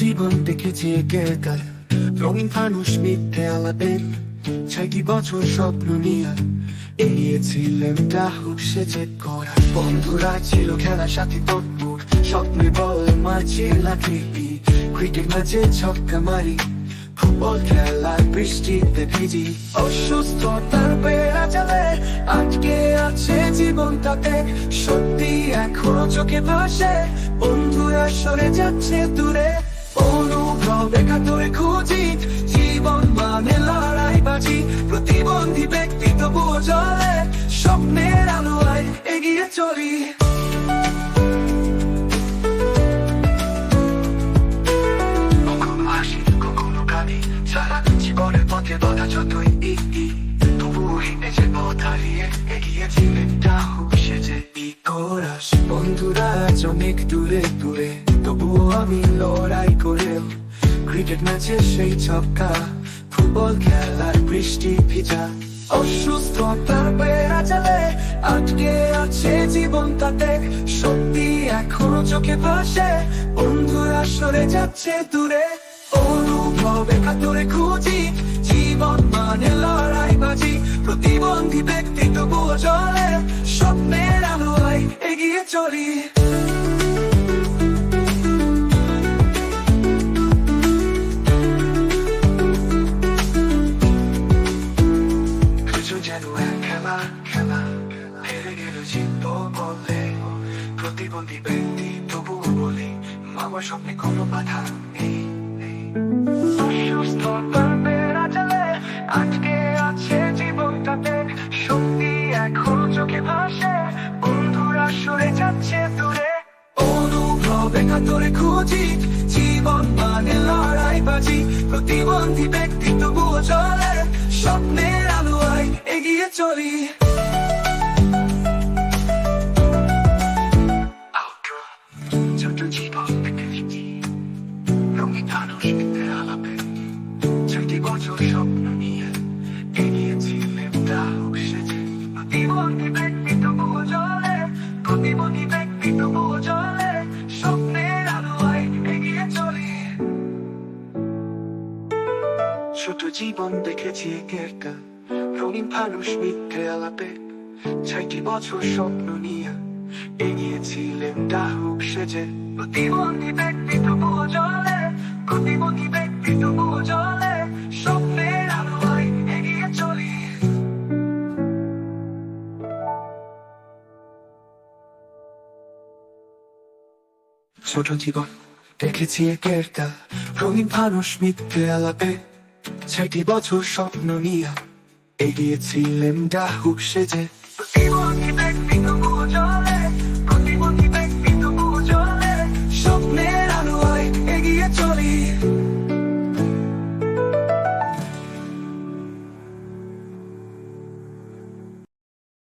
জীবন দেখেছি কাল রঙিন ফানুষ মিথ্যে আলাপেন ছয়টি বছর স্বপ্ন নিয়ে এগিয়েছিলেন রাহুল সেজে করা। বন্ধুরা ছিল খেলা, সাথী তৎপুর স্বপ্নে বল মাঝে লাঠি। ক্রিকেট ম্যাচে ছক্কা মারি, ফুটবল খেলার বৃষ্টিতে ভিজি। অসুস্থতার বেড়া চলে, আটকে আছে জীবনটাতে। সত্যি এখনও চোখে ভাসে, বন্ধুরা সরে যাচ্ছে দূরে। অনুভব জীবন মানে লড়াই বাজি। প্রতিবন্ধী ব্যক্তি তবুও স্বপ্নের আলোয় এগিয়ে চলি। বন্ধুরা অনেক দূরে দূরে, তবুও আমি লড়াই করেও ক্রিকেট সেই ছক্কা, ফুটবল খেলার বৃষ্টি ভিজা। অসুস্থতার বেড়া চলে, আটকে আছে জীবন তাতে সত্যি এখনও চোখে ভাসে, বন্ধুরা সরে যাচ্ছে দূরে। অনুভব একাত্তরে খুঁজি, জীবন মানে লড়াই বাজি, প্রতিবন্ধী ব্যক্তি তবুও আলোয় এগিয়ে চলি। প্রতিবন্ধী ব্যক্তি তবুও স্বপ্নে কোনো বাধা নেই নেই। অসুস্থতার বেড়া অনুভব একাত্তরে খুঁজি, জীবন মানে লড়াই বাজি। প্রতিবন্ধী ব্যক্তি তবুও চলে, স্বপ্নের আলোয় এগিয়ে চলি। ছোট জীবন ছোট জীবন দেখেছি কাল রঙিন মানুষ মিথ্যে আলাপে ছয়টি বছর স্বপ্ন নিয়ে এগিয়েছিলেন ডাহুক সেজে। প্রতিবন্ধী ব্যক্তি চলে প্রতিবন্ধী ব্যক্তি চলে স্বপ্নের এগিয়ে চলি। ছোট জীবন দেখেছি একের কাল রঙিন মানুষ মিথ্যে আলাপে ছয়টি বছর স্বপ্ন নিয়ে এগিয়েছিলেন ডাহুক সেজে।